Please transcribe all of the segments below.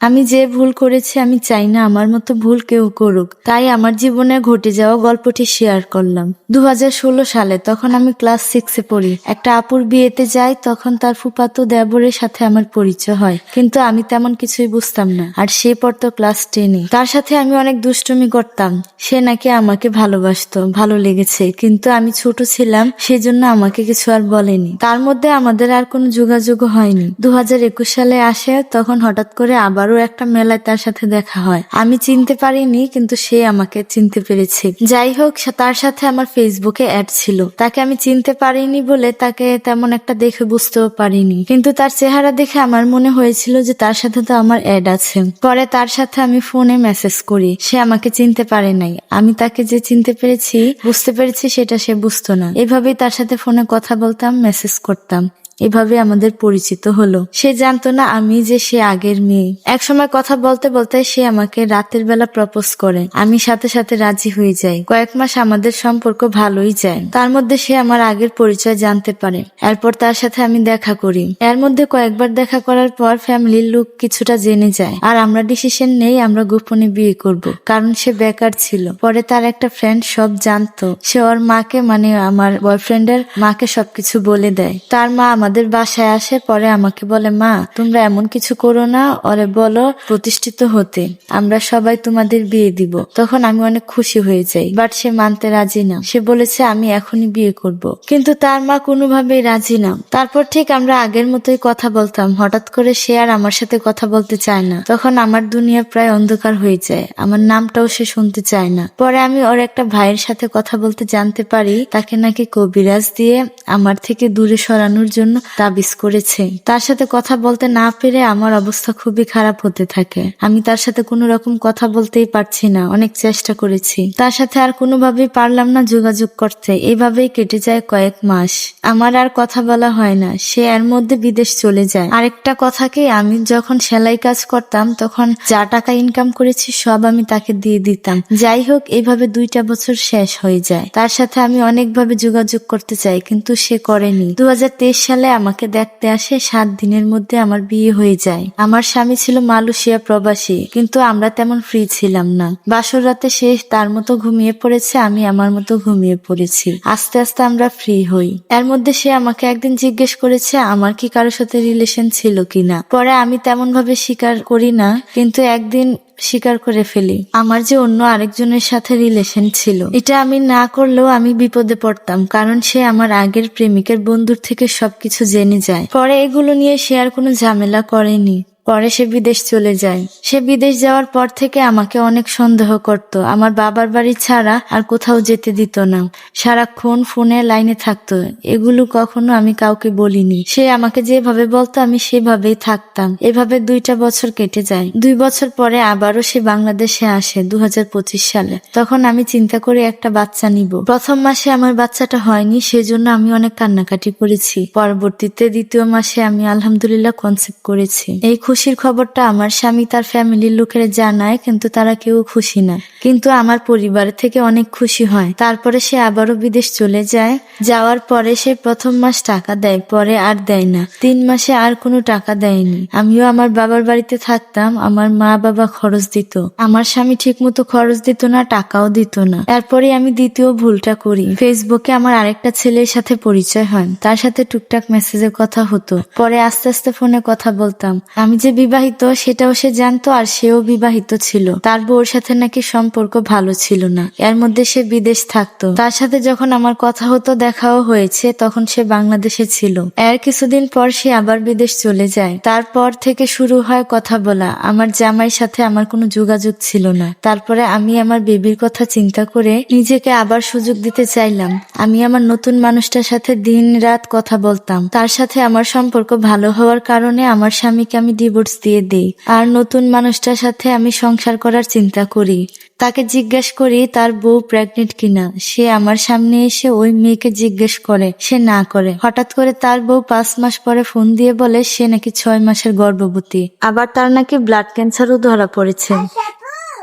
আমি যে ভুল করেছি, আমি চাই না আমার মতো ভুল কেউ করুক। তাই আমার জীবনে ঘটে যাওয়া গল্পটি শেয়ার করলাম। দু সালে তখন আমি ক্লাস সিক্সে পড়ি। একটা আপুর বিয়েতে যাই, তখন তার ফুপাতো দেবরের সাথে আমার পরিচয় হয়। কিন্তু আমি তেমন কিছুই বুঝতাম না। আর সে পড়তো ক্লাস টেনে তার সাথে আমি অনেক দুষ্টুমি করতাম। সে নাকি আমাকে ভালোবাসতো, ভালো লেগেছে। কিন্তু আমি ছোট ছিলাম, সেজন্য আমাকে কিছু আর বলেনি। তার মধ্যে আমাদের আর কোনো যোগাযোগ হয়নি। দু হাজার একুশ সালে আসে, তখন হঠাৎ করে আবারও একটা মেলায় তার সাথে দেখা হয়। আমি চিনতে পারিনি, কিন্তু সে আমাকে চিনতে পেরেছে। যাই হোক তার সাথে আমার ফেসবুকে অ্যাড ছিল। তাকে আমি চিনতে পারিনি বলে তাকে তেমন একটা দেখে বুঝতেও পারিনি। কিন্তু তার চেহারা দেখে আমার মনে হয়েছিল যে তার সাথে তো আমার অ্যাড আছে। পরে তার সাথে আমি ফোনে মেসেজ করি। সে আমাকে চিনতে পারে নাই। আমি তাকে যে চিনতে পেরেছি, বুঝতে পেরেছি, সেটা সে বুঝতো না। এভাবেই তার সাথে ফোনে কথা বলতাম, মেসেজ করতাম। এভাবে আমাদের পরিচিত হলো। সে জানতো না আমি যে সে আগের মেয়ে। এক সময় কথা বলতে বলতে সে আমাকে রাতের বেলা প্রপোজ করে। আমি সাথে সাথে রাজি হয়ে যাই। কয়েক মাস আমাদের সম্পর্ক ভালোই যায়। তার মধ্যে সে আমার আগের পরিচয় জানতে পারে। এরপর তার সাথে আমি দেখা করি। এর মধ্যে কয়েকবার দেখা করার পর ফ্যামিলির লোক কিছুটা জেনে যায়। আর আমরা ডিসিশন নেই আমরা গোপনে বিয়ে করব। কারণ সে বেকার ছিল। পরে তার একটা ফ্রেন্ড সব জানতো। সে ওর মাকে মানে আমার বয়ফ্রেন্ডের মাকে সবকিছু বলে দেয়। তার মা আমাদের বাসায় আসে, পরে আমাকে বলে, মা, তোমরা এমন কিছু করো না। ওরে বলো, প্রতিষ্ঠিত হতে। আমরা সবাই তোমাদের বিয়ে দিব। তখন আমি অনেক খুশি হয়ে যাই বাট সে মানতে রাজি না। সে বলেছে, আমি এখনই বিয়ে করব। কিন্তু তার মা কোনোভাবেই রাজি না। তারপর ঠিক আমরা আগের মতোই কথা বলতাম। হঠাৎ করে সে আর আমার সাথে কথা বলতে চায় না। তখন আমার দুনিয়া প্রায় অন্ধকার হয়ে যায়। আমার নামটাও সে শুনতে চায় না। পরে আমি ওর একটা ভাইয়ের সাথে কথা বলতে জানতে পারি। তাকে নাকি কবিরাজ দিয়ে আমার থেকে দূরে সরানোর জন্য তাবিজ করেছে। তার সাথে কথা বলতে না পেরে আমার অবস্থা খুবই খারাপ হতে থাকে। আমি তার সাথে কোনো রকম কথা বলতেই পারছি না। অনেক চেষ্টা করেছি। তার সাথে আর কোনোভাবেই পারলাম না যোগাযোগ করতে। এইভাবেই কেটে যায় কয়েক মাস। আমার আর কথা বলা হয় না। সে এর মধ্যে বিদেশ চলে যায়। আরেকটা কথা কি আমি যখন সেলাই কাজ করতাম, তখন যা টাকা ইনকাম করেছি, সব আমি তাকে দিয়ে দিতাম। যাই হোক এইভাবে দুইটা বছর শেষ হয়ে যায়। তার সাথে আমি অনেকভাবে যোগাযোগ করতে চাই, কিন্তু সে করেনি। দু হাজার তেইশ সালে আমাকে দেখতে আসে সাত দিনের মধ্যে আমার বিয়ে হয়ে যায়। আমার স্বামী ছিল মালয়েশিয়া প্রবাসী, কিন্তু আমরা তেমন ফ্রি ছিলাম না। বাসর রাতে সে তার মতো ঘুমিয়ে পড়েছে, আমি আমার মতো ঘুমিয়ে পড়েছি। আস্তে আস্তে আমরা ফ্রি হই। এর মধ্যে সে আমাকে একদিন জিজ্ঞেস করেছে, আমার কি কারোর সাথে রিলেশন ছিল কিনা? পরে আমি তেমন ভাবে স্বীকার করি না, কিন্তু একদিন স্বীকার করে ফেলি। আমার যে অন্য আরেকজনের সাথে রিলেশন ছিল, এটা আমি না করলেও আমি বিপদে পড়তাম, কারণ সে আমার আগের প্রেমিকের বন্ধুর থেকে সবকিছু জেনে যায়। পরে এগুলো নিয়ে সে আর কোনো ঝামেলা করেনি। পরে সে বিদেশ চলে যায়। সে বিদেশ যাওয়ার পর থেকে আমাকে অনেক সন্দেহ করত। আমার বাবার বাড়ি ছাড়া আর কোথাও যেতে দিত না। সারাক্ষণ ফোনে লাইনে থাকতো। এগুলো কখনো আমি কাউকে বলিনি। সে আমাকে যেভাবে বলতো, আমি সেভাবেই থাকতাম। এভাবে দুইটা বছর কেটে যায়। দুই বছর পরে আবারও সে বাংলাদেশে আসে দু হাজার পঁচিশ সালে। তখন আমি চিন্তা করি একটা বাচ্চা নিব। প্রথম মাসে আমার বাচ্চাটা হয়নি, সেজন্য আমি অনেক কান্নাকাটি করেছি। পরবর্তীতে দ্বিতীয় মাসে আমি আলহামদুলিল্লাহ কনসেপ্ট করেছি। এই খুশির খবরটা আমার স্বামী তার ফ্যামিলির লোকেরা জানায়, কিন্তু তারা কেউ খুশি না। কিন্তু আমার পরিবার থেকে অনেক খুশি হয়। তারপরে সে আবারও বিদেশ চলে যায়। যাওয়ার পরে সে প্রথম মাস টাকা দেয়, পরে আর দেয় না। তিন মাসে আর কোনো টাকা দেয়নি। আমিও আমার বাবার বাড়িতে থাকতাম, আমার মা বাবা খরচ দিত। আমার স্বামী ঠিক মতো খরচ দিত না, টাকাও দিত না। এরপরে আমি দ্বিতীয় ভুলটা করি। ফেসবুকে আমার আরেকটা ছেলের সাথে পরিচয় হয়। তার সাথে টুকটাক মেসেজের কথা হতো। পরে আস্তে আস্তে ফোনে কথা বলতাম। আমি যে বিবাহিত, সেটাও সে জানতো আর সেও বিবাহিত ছিল। তার বউর সাথে নাকি সম্পর্ক ভালো ছিল না। এর মধ্যে সে বিদেশ থাকতো। তার সাথে যখন আমার কথা হতো, দেখাও হয়েছে, তখন সে বাংলাদেশে ছিল। এর কিছুদিন পর সে আবার বিদেশ চলে যায়। তারপর থেকে শুরু হয় কথা বলা। আমার জামাইয়ের সাথে আমার কোনো যোগাযোগ ছিল না। তারপরে আমি আমার বেবির কথা চিন্তা করে নিজেকে আবার সুযোগ দিতে চাইলাম। আমি আমার নতুন মানুষটার সাথে দিন রাত কথা বলতাম। তার সাথে আমার সম্পর্ক ভালো হওয়ার কারণে আমার স্বামীকে আমি ডিভোর্স দিয়ে দিই। আর নতুন মানুষটার সাথে আমি সংসার করার চিন্তা করি। তাকে জিজ্ঞেস করি, তার বউ প্রেগনেন্ট কিনা? সে আমার সামনে এসে ওই মেয়েকে জিজ্ঞেস করে, সে না করে। হঠাৎ করে তার বউ পাঁচ মাস পরে ফোন দিয়ে বলে, সে নাকি ছয় মাসের গর্ভবতী। আবার তার নাকি ব্লাড ক্যান্সারও ধরা পড়েছে।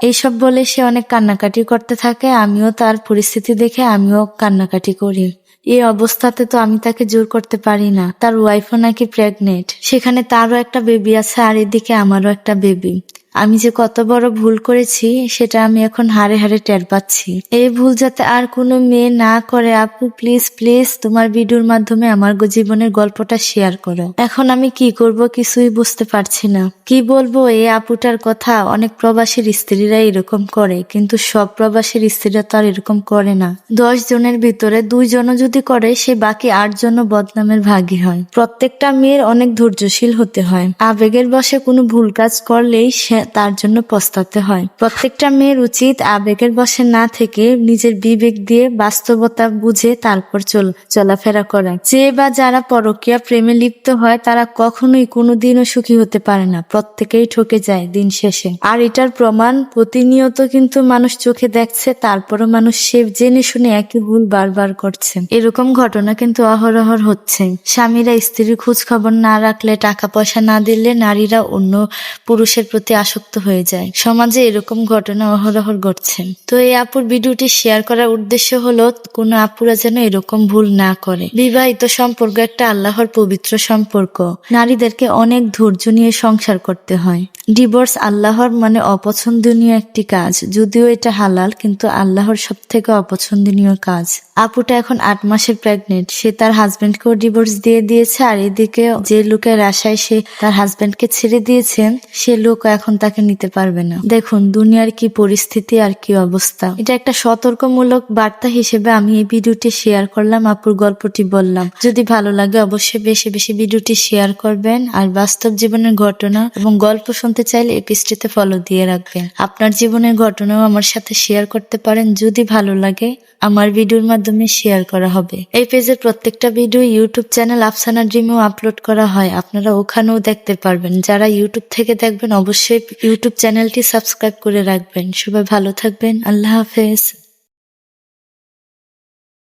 এইসব বলে সে অনেক কান্নাকাটি করতে থাকে, আমিও তার পরিস্থিতি দেখে আমিও কান্নাকাটি করি। এই অবস্থাতে তো আমি তাকে জোর করতে পারি না। তার ওয়াইফও নাকি প্রেগনেন্ট সেখানে তারও একটা বেবি আছে আর এদিকে আমারও একটা বেবি আমি যে কত বড় ভুল করেছি, সেটা আমি এখন হারে হারে টের পাচ্ছি। এই ভুল যাতে আর কোনো মেয়ে না করে, আপু প্লিজ প্লিজ তোমার ভিডিওর মাধ্যমে আমার জীবনের গল্পটা শেয়ার করো। এখন আমি কি করব কিছুই বুঝতে পারছি না। কি বলব, এই আপুটার কথা অনেক প্রবাসীর স্ত্রীরা এরকম করে, কিন্তু সব প্রবাসীর স্ত্রীরা তো আর এরকম করে না। দশ জনের ভিতরে দুইজনও যদি করে, সে বাকি আট জন বদনামের ভাগী হয়। প্রত্যেকটা মেয়ের অনেক ধৈর্যশীল হতে হয়। আবেগের বসে কোনো ভুল কাজ করলেই সে তার জন্য পস্তাতে হয়। প্রত্যেকটা মেয়ের উচিত আবেগের বসে না থেকে নিজের বিবেক দিয়ে বাস্তবতা বুঝে তারপর চল চলাফেরা করা। যে বা যারা পরকীয়া প্রেমে লিপ্ত হয়, তারা কখনোই কোনোদিনও সুখী হতে পারে না। প্রত্যেকেই ঠকে যায় দিন শেষে। আর এটার প্রমাণ প্রতিনিয়ত কিন্তু মানুষ চোখে দেখছে, তারপরও মানুষ সে জেনে শুনে একই ভুল বারবার করছে। এরকম ঘটনা কিন্তু অহরহর হচ্ছে। স্বামীরা স্ত্রীর খোঁজ খবর না রাখলে, টাকা পয়সা না দিলে নারীরা অন্য পুরুষের প্রতি আসক্ত হয়ে যায়। সমাজে এরকম ঘটনা অহরহর ঘটছে। তো এই আপুর ভিডিওটি শেয়ার করার উদ্দেশ্য হলো, কোনো আপুরা যেন এরকম ভুল না করে। বিবাহিত সম্পর্ক একটা আল্লাহর পবিত্র সম্পর্ক। নারীদেরকে অনেক ধৈর্য নিয়ে সংসার করতে হয়। ডিভোর্স আল্লাহর মানে অপছন্দনীয় একটি কাজ। যদিও এটা হালাল, কিন্তু আল্লাহর সব থেকে অপছন্দনীয় কাজ। আপুটা এখন আট মাসের প্রেগনেন্ট। সে তার হাজবেন্ডকেও ডিভোর্স দিয়ে দিয়েছে, আর এদিকে যে লোকের আশায় সে তার হাজবেন্ডকে ছেড়ে দিয়েছেন সে লোক এখন তাকে নিতে পারবে না। দেখুন, দুনিয়ার কি পরিস্থিতি আর কি অবস্থা। এটা একটা সতর্কমূলক বার্তা হিসেবে আমি এই ভিডিওটি শেয়ার করলাম, আপুর গল্পটি বললাম। যদি ভালো লাগে, অবশ্যই বেশি বেশি ভিডিওটি শেয়ার করবেন। আর বাস্তব জীবনের ঘটনা এবং গল্প শুনতে চাইলে এই পেজটিতে ফলো দিয়ে রাখবেন। আপনার জীবনের ঘটনাও আমার সাথে শেয়ার করতে পারেন। যদি ভালো লাগে, আমার ভিডিওর মাধ্যমে শেয়ার করা হবে। এই পেজের প্রত্যেকটা ভিডিও ইউটিউব চ্যানেল আফসানা ড্রিমেও আপলোড করা হয়। আপনারা ওখানেও দেখতে পারবেন। যারা ইউটিউব থেকে দেখবেন, অবশ্যই ইউটিউব চ্যানেলটি সাবস্ক্রাইব করে রাখবেন। সবাই ভালো থাকবেন। আল্লাহ হাফেজ।